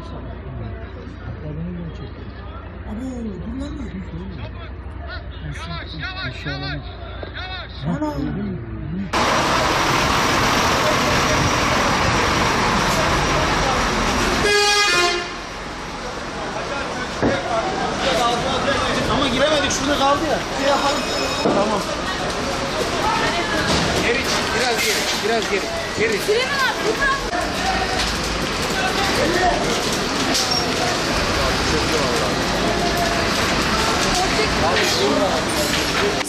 Hatta beni de çekti. Abo dur lan. Aşağılama. Ana. Ama giremedik şurada kaldı ya. Bir yapalım. Tamam. Geri, biraz geri, biraz geri. Geri.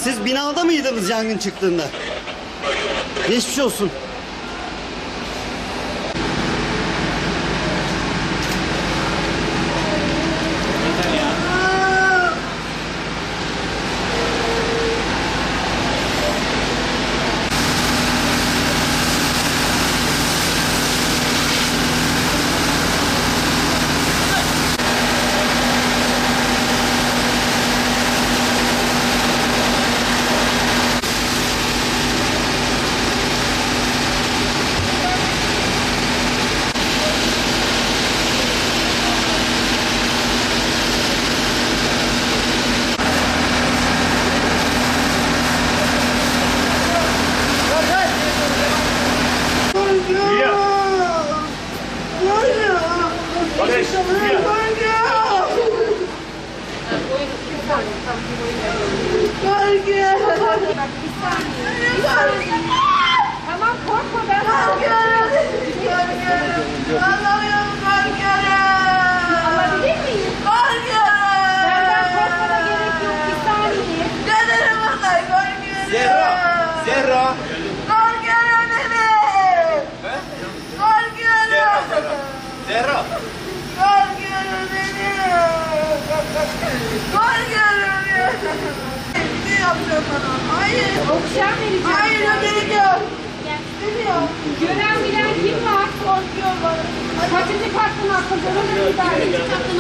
Siz binada mıydınız yangın çıktığında? Geçmiş olsun. 什么呢？关掉！Okşan vereceğim. Hayır o gerek yok. İstemiyorum. Gören bilen kim var? Korkuyorum. Kaçıncı kattın hakkında? Onu da idare edin. Kattın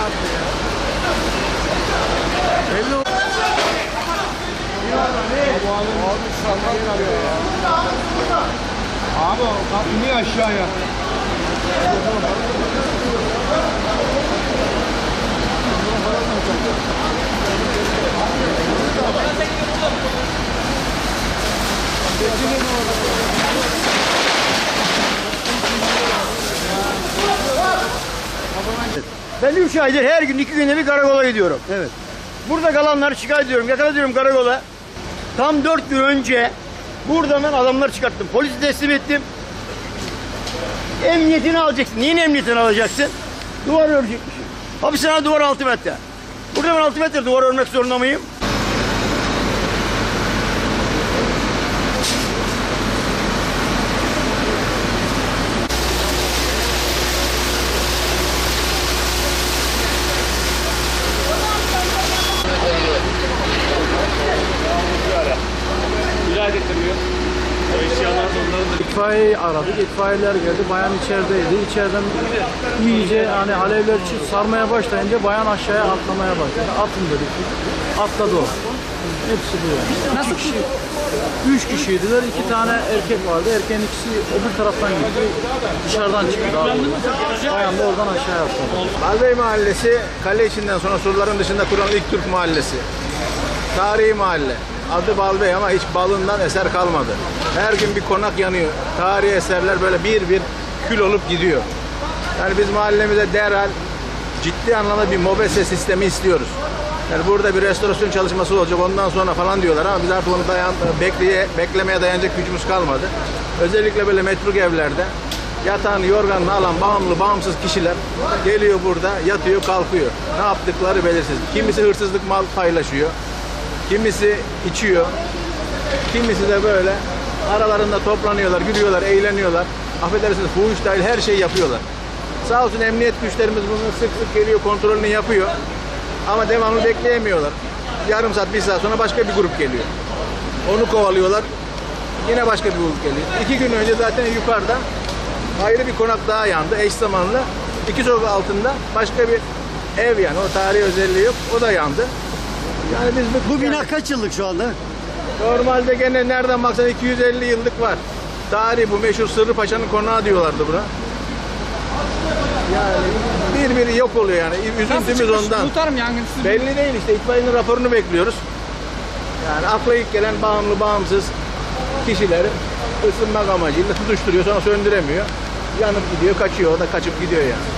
rahat ya. Belli oldu. Abi şalman kalıyor ya. Abi o iniyor aşağıya. Ben 3 aydır her gün iki günde bir karakola gidiyorum. Evet. Burada kalanları şikayet ediyorum. Yakalıyorum karakola. Tam 4 gün önce buradan ben adamları çıkarttım. Polisi teslim ettim. Emniyetini alacaksın. Neyin emniyetini alacaksın? Duvar örecekmişim. Hapishane duvar 6 metre. Burada ben 6 metre duvar örmek zorunda mıyım? İtfaiyeyi aradık. İtfaiyeler geldi. Bayan içerideydi. İçeriden iyice hani alevler sarmaya başlayınca bayan aşağıya atlamaya başladı. Atın dedik. Atladı o. Hepsi bu yani. Nasıl kişi? Üç kişiydiler. iki tane erkek vardı. Erkeğin ikisi öbür taraftan gitti. Dışarıdan çıktı. Bayan da oradan aşağıya atladı. Balbey Mahallesi kale içinden sonra surların dışında kurulan ilk Türk mahallesi. Tarihi mahalle. Adı Balbey ama hiç balından eser kalmadı. Her gün bir konak yanıyor. Tarihi eserler böyle bir bir kül olup gidiyor. Yani biz mahallemize derhal ciddi anlamda bir mobese sistemi istiyoruz. Yani burada bir restorasyon çalışması olacak ondan sonra falan diyorlar ama biz artık onu dayan, bekleye, beklemeye dayanacak gücümüz kalmadı. Özellikle böyle metruk evlerde yatağını yorganını alan bağımlı bağımsız kişiler geliyor burada yatıyor kalkıyor. Ne yaptıkları belirsiz. Kimisi hırsızlık mal paylaşıyor. Kimisi içiyor. Kimisi de böyle aralarında toplanıyorlar, gülüyorlar, eğleniyorlar. Affedersiniz fuhuş dahil her şeyi yapıyorlar. Sağ olsun emniyet güçlerimiz bunu sık sık geliyor, kontrolünü yapıyor. Ama devamlı bekleyemiyorlar. Yarım saat, bir saat sonra başka bir grup geliyor. Onu kovalıyorlar. Yine başka bir grup geliyor. İki gün önce zaten yukarıda ayrı bir konak daha yandı eş zamanlı. İki sokak altında başka bir ev yani o tarihi özelliği yok. O da yandı. Yani biz Bu bina yani kaç yıllık şu anda? normalde gene nereden baksan 250 yıllık var. Tarihi bu meşhur Sırrı Paşa'nın konağı diyorlardı buna. Yani birbiri yok oluyor yani. Üzüntümüz ondan. Muhtarım yangın Belli değil işte itfaiyenin raporunu bekliyoruz. Yani akla ilk gelen bağımlı bağımsız kişileri ısınmak amacıyla tutuşturuyor sonra söndüremiyor. Yanıp gidiyor kaçıyor o da kaçıp gidiyor yani.